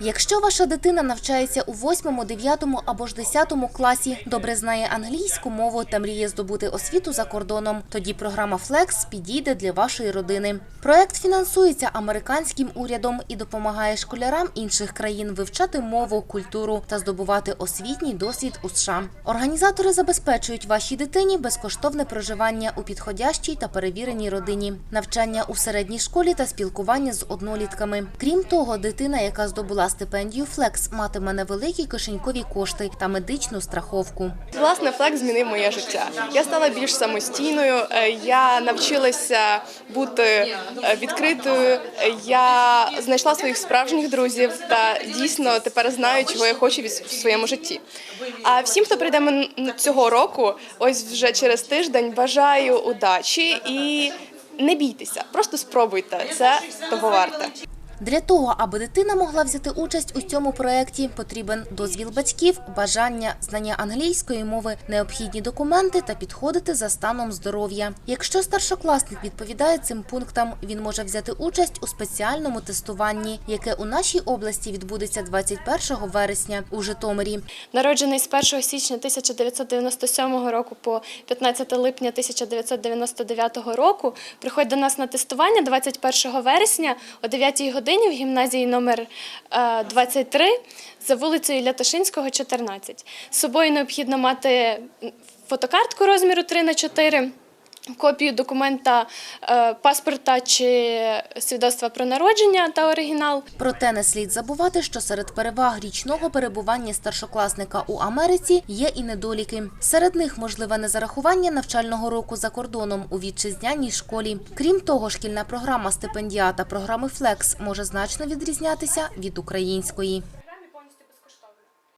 Якщо ваша дитина навчається у 8, 9 або ж 10 класі, добре знає англійську мову та мріє здобути освіту за кордоном, тоді програма Flex підійде для вашої родини. Проект фінансується американським урядом і допомагає школярам інших країн вивчати мову, культуру та здобувати освітній досвід у США. Організатори забезпечують вашій дитині безкоштовне проживання у підходящій та перевіреній родині, навчання у середній школі та спілкування з однолітками. Крім того, дитина, яка здобула стипендію Flex, матиме невеликі кишенькові кошти та медичну страховку. Власне, флекс змінив моє життя. Я стала більш самостійною. е, Я навчилася бути е, відкритою. е, Я знайшла своїх справжніх друзів та дійсно тепер знаю, чого я хочу в своєму житті. А всім, хто прийде цього року, ось вже через тиждень, бажаю удачі і не бійтеся, просто спробуйте. Це того варте. Для того, аби дитина могла взяти участь у цьому проєкті, потрібен дозвіл батьків, бажання, знання англійської мови, необхідні документи та підходити за станом здоров'я. Якщо старшокласник відповідає цим пунктам, він може взяти участь у спеціальному тестуванні, яке у нашій області відбудеться 21 вересня у Житомирі. Народжений з 1 січня 1997 року по 15 липня 1999 року, приходь до нас на тестування 21 вересня о 9 годині в гімназії номер е, 23 за вулицею Лятошинського, 14. З собою необхідно мати фотокартку розміру 3 на 4 копію документа е, паспорта чи свідоцтва про народження та оригінал. Проте не слід забувати, що серед переваг річного перебування старшокласника у Америці є і недоліки. Серед них можливе незарахування навчального року за кордоном у вітчизняній школі. Крім того, шкільна програма стипендіата програми Флекс може значно відрізнятися від української.